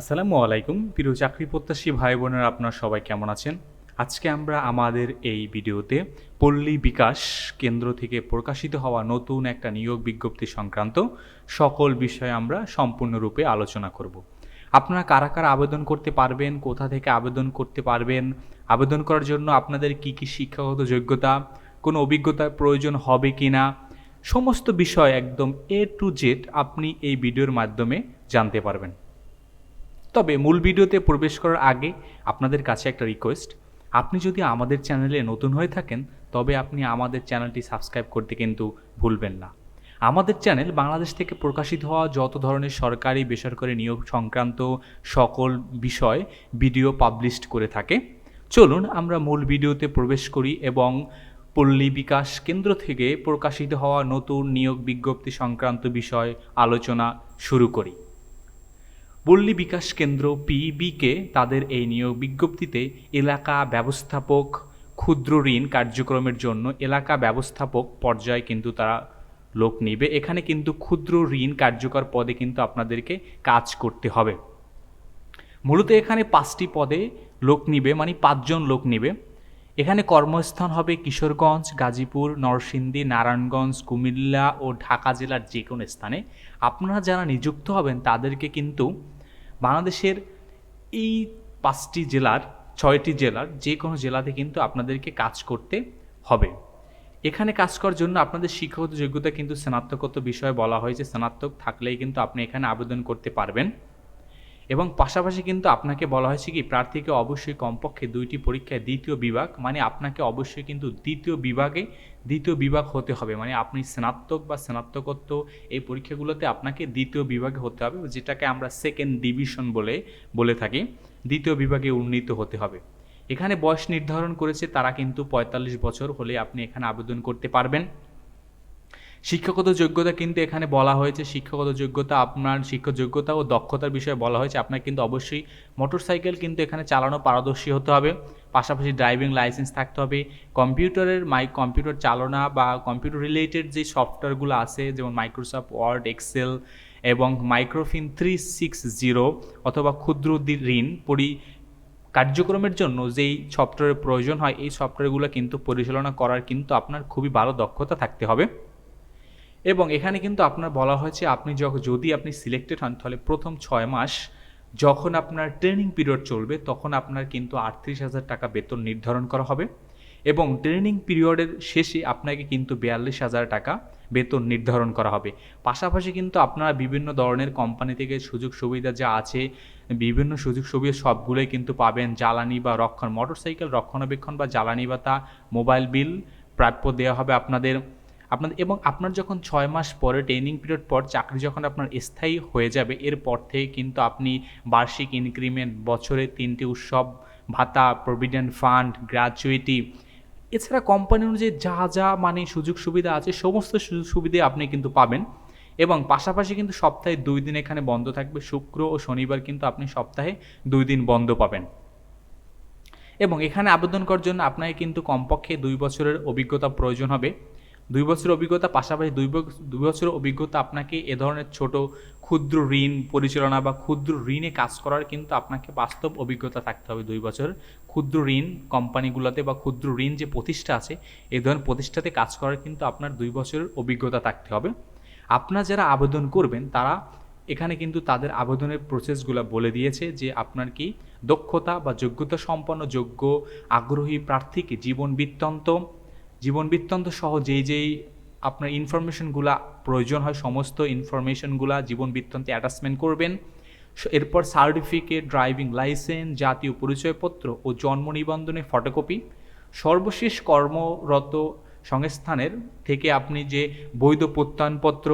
আসসালামু আলাইকুম, প্রিয় চাকরি প্রত্যাশী ভাই বোনেরা আপনারা সবাই কেমন আছেন? আজকে আমরা আমাদের এই ভিডিওতে পল্লী বিকাশ কেন্দ্র থেকে প্রকাশিত হওয়া নতুন একটা নিয়োগ বিজ্ঞপ্তি সংক্রান্ত সকল বিষয়ে আমরা সম্পূর্ণরূপে আলোচনা করব। আপনারা কারা কারা আবেদন করতে পারবেন, কোথা থেকে আবেদন করতে পারবেন, আবেদন করার জন্য আপনাদের কি কি শিক্ষাগত যোগ্যতা, কোনো অভিজ্ঞতার প্রয়োজন হবে কি না সমস্ত বিষয় একদম এ টু জেড আপনি এই ভিডিওর মাধ্যমে জানতে পারবেন। তবে মূল ভিডিওতে প্রবেশ করার আগে আপনাদের কাছে একটা রিকোয়েস্ট আপনি যদি আমাদের চ্যানেলে নতুন হয়ে থাকেন, তবে আপনি আমাদের চ্যানেলটি সাবস্ক্রাইব করতে কিন্তু ভুলবেন না। আমাদের চ্যানেল বাংলাদেশ থেকে প্রকাশিত হওয়া যত ধরনের সরকারি, বেসরকারি নিয়োগ সংক্রান্ত সকল বিষয় ভিডিও পাবলিশড করে থাকে। চলুন আমরা মূল ভিডিওতে প্রবেশ করি এবং পল্লী বিকাশ কেন্দ্র থেকে প্রকাশিত হওয়া নতুন নিয়োগ বিজ্ঞপ্তি সংক্রান্ত বিষয় আলোচনা শুরু করি। পল্লী বিকাশ কেন্দ্র পিবিকে তাদের এই নিয়োগ বিজ্ঞপ্তিতে এলাকা ব্যবস্থাপক ক্ষুদ্র ঋণ কার্যক্রমের জন্য এলাকা ব্যবস্থাপক পর্যায়ে কিন্তু তারা লোক নিবে। এখানে কিন্তু ক্ষুদ্র ঋণ কার্যকর পদে কিন্তু আপনাদেরকে কাজ করতে হবে। মূলত এখানে পাঁচটি পদে লোক নিবে মানে পাঁচজন লোক নিবে। এখানে কর্মস্থান হবে কিশোরগঞ্জ, গাজীপুর, নরসিংদী, নারায়ণগঞ্জ, কুমিল্লা ও ঢাকা জেলার যে কোনো স্থানে। আপনারা যারা নিযুক্ত হবেন তাদেরকে কিন্তু বাংলাদেশের এই পাঁচটি জেলার, ছয়টি জেলার যে কোনো জেলাতে কিন্তু আপনাদেরকে কাজ করতে হবে। এখানে কাজ করার জন্য আপনাদের শিক্ষাগত যোগ্যতা কিন্তু স্নাতকত্ব বিষয়ে বলা হয়েছে। স্নাতক থাকলেই কিন্তু আপনি এখানে আবেদন করতে পারবেন। এবং পাশাপাশি কিন্তু আপনাকে বলা হয়েছে কি, প্রার্থীকে অবশ্যই কমপক্ষে দুইটি পরীক্ষায় দ্বিতীয় বিভাগ মানে আপনাকে অবশ্যই কিন্তু দ্বিতীয় বিভাগে দ্বিতীয় বিভাগ হতে হবে। মানে আপনি স্নাতক বা স্নাতকোত্তর এই পরীক্ষাগুলোতে আপনাকে দ্বিতীয় বিভাগে হতে হবে, যেটাকে আমরা সেকেন্ড ডিভিশন বলে বলে থাকি। দ্বিতীয় বিভাগে উন্নীত হতে হবে। এখানে বয়স নির্ধারণ করেছে তারা কিন্তু পঁয়তাল্লিশ বছর হলে আপনি এখানে আবেদন করতে পারবেন। শিক্ষাগত যোগ্যতা কিন্তু এখানে বলা হয়েছে, শিক্ষাগত যোগ্যতা আপনার শিক্ষক যোগ্যতা ও দক্ষতার বিষয়ে বলা হয়েছে। আপনার কিন্তু অবশ্যই মোটরসাইকেল কিন্তু এখানে চালানো পারদর্শী হতে হবে। পাশাপাশি ড্রাইভিং লাইসেন্স থাকতে হবে। কম্পিউটারের মাই, কম্পিউটার চালনা বা কম্পিউটার রিলেটেড যে সফটওয়্যারগুলো আছে, যেমন মাইক্রোসফট, ওয়ার্ড, এক্সেল এবং মাইক্রোফিন থ্রি সিক্স জিরো অথবা ক্ষুদ্র ঋণ পরি, কার্যক্রমের জন্য যেই সফটওয়্যারের প্রয়োজন হয়, এই সফটওয়্যারগুলো কিন্তু পরিচালনা করার কিন্তু আপনার খুবই ভালো দক্ষতা থাকতে হবে। এবং এখানে কিন্তু আপনার বলা হয়েছে, আপনি যখন যদি আপনি সিলেক্টেড হন, তাহলে প্রথম ছয় মাস যখন আপনার ট্রেনিং পিরিয়ড চলবে, তখন আপনার কিন্তু আটত্রিশ হাজার টাকা বেতন নির্ধারণ করা হবে এবং ট্রেনিং পিরিয়ডের শেষে আপনাকে কিন্তু বিয়াল্লিশ হাজার টাকা বেতন নির্ধারণ করা হবে। পাশাপাশি কিন্তু আপনারা বিভিন্ন ধরনের কোম্পানি থেকে সুযোগ সুবিধা যা আছে, বিভিন্ন সুযোগ সুবিধা সবগুলোই কিন্তু পাবেন। জ্বালানি বা রক্ষণ মোটরসাইকেল রক্ষণাবেক্ষণ বা জ্বালানি ভাতা মোবাইল বিল প্রাপ্য দেওয়া হবে আপনাদের। আপনাদের এবং আপনার যখন ছয় মাস পরে ট্রেনিং পিরিয়ড পর চাকরি যখন আপনার স্থায়ী হয়ে যাবে, এরপর থেকে কিন্তু আপনি বার্ষিক ইনক্রিমেন্ট বছরে তিনটি উৎসব, ভাতা প্রভিডেন্ট ফান্ড গ্র্যাচুইটি এছাড়া কোম্পানি অনুযায়ী যা যা মানে সুযোগ সুবিধা আছে, সমস্ত সুযোগ সুবিধা আপনি কিন্তু পাবেন। এবং পাশাপাশি কিন্তু সপ্তাহে দুই দিন এখানে বন্ধ থাকবে, শুক্র ও শনিবার কিন্তু আপনি সপ্তাহে দুই দিন বন্ধ পাবেন। এবং এখানে আবেদন করার জন্য আপনাকে কিন্তু কমপক্ষে দুই বছরের অভিজ্ঞতা প্রয়োজন হবে। দুই বছরের অভিজ্ঞতা পাশাপাশি দুই দুই বছরের অভিজ্ঞতা আপনাকে এ ধরনের ছোট ক্ষুদ্র ঋণ পরিচালনা বা ক্ষুদ্র ঋণে কাজ করার কিন্তু আপনাকে বাস্তব অভিজ্ঞতা থাকতে হবে দুই বছর। ক্ষুদ্র ঋণ কোম্পানিগুলোতে বা ক্ষুদ্র ঋণ যে প্রতিষ্ঠা আছে, এ ধরনের প্রতিষ্ঠাতে কাজ করার কিন্তু আপনার দুই বছরের অভিজ্ঞতা থাকতে হবে। আপনার যারা আবেদন করবেন, তারা এখানে কিন্তু তাদের আবেদনের প্রসেসগুলো বলে দিয়েছে যে আপনার কি দক্ষতা বা যোগ্যতা সম্পন্ন, যোগ্য, আগ্রহী প্রার্থীকে জীবন বৃত্তান্ত জীবন বৃত্তান্ত সহ যেই যেই আপনার ইনফরমেশনগুলা প্রয়োজন হয়, সমস্ত ইনফরমেশনগুলা জীবন বৃত্তান্তে অ্যাটাচমেন্ট করবেন। এরপর সার্টিফিকেট ড্রাইভিং লাইসেন্স জাতীয় পরিচয়পত্র ও জন্ম নিবন্ধনের ফটোকপি সর্বশেষ কর্মরত সংস্থানের থেকে আপনি যে বৈধ প্রত্যয়নপত্র,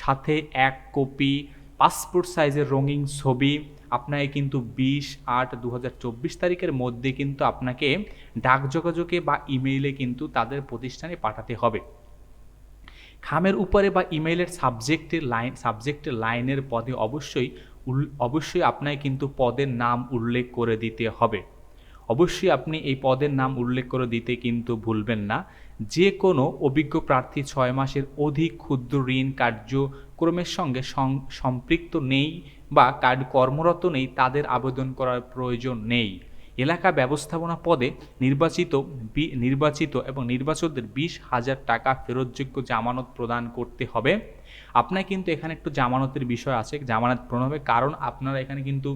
সাথে এক কপি পাসপোর্ট সাইজের রঙিন ছবি আপনাকে কিন্তু বিশ আট দু তারিখের মধ্যে কিন্তু আপনাকে ডাক যোগাযোগে বা ইমেইলে কিন্তু তাদের প্রতিষ্ঠানে পাঠাতে হবে। খামের উপরে বা ইমেইলের সাবজেক্টের লাইন সাবজেক্টের লাইনের পদে অবশ্যই অবশ্যই আপনাকে কিন্তু পদের নাম উল্লেখ করে দিতে হবে। অবশ্যই আপনি এই পদের নাম উল্লেখ করে দিতে কিন্তু ভুলবেন না। যে কোনো অভিজ্ঞ প্রার্থী ছয় মাসের অধিক ক্ষুদ্র ঋণ কার্যক্রমের সঙ্গে সম্পৃক্ত নেই বা কার্ড কর্মরত নেই, তাদের আবেদন করার প্রয়োজন নেই। এলাকা ব্যবস্থাপনা পদে নির্বাচিত নির্বাচিত এবং নির্বাচকদের বিশ হাজার টাকা ফেরতযোগ্য জামানত প্রদান করতে হবে। আপনার কিন্তু এখানে একটু জামানতের বিষয় আছে, জামানত প্রদান হবে, কারণ আপনারা এখানে কিন্তু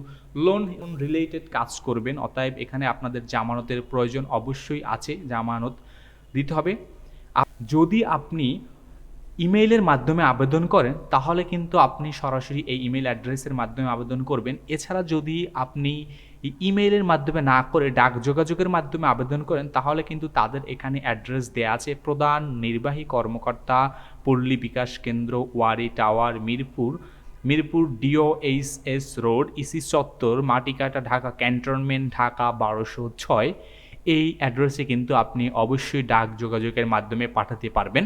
লোন রিলেটেড কাজ করবেন, অতএব এখানে আপনাদের জামানতের প্রয়োজন অবশ্যই আছে, জামানত দিতে হবে। যদি আপনি ইমেইলের মাধ্যমে আবেদন করেন, তাহলে কিন্তু আপনি সরাসরি এই ইমেল অ্যাড্রেসের মাধ্যমে আবেদন করবেন। এছাড়া যদি আপনি ইমেইলের মাধ্যমে না করে ডাক যোগাযোগের মাধ্যমে আবেদন করেন, তাহলে কিন্তু তাদের এখানে অ্যাড্রেস দেয়া আছে। প্রধান নির্বাহী কর্মকর্তা, পল্লী বিকাশ কেন্দ্র, Wari tower, Mirpur Mirpur D O H S road, EC চত্বর, মাটিকাটা ঢাকা, ক্যান্টনমেন্ট ঢাকা বারোশো ছয়। এই অ্যাড্রেসে কিন্তু আপনি অবশ্যই ডাক যোগাযোগের মাধ্যমে পাঠাতে পারবেন।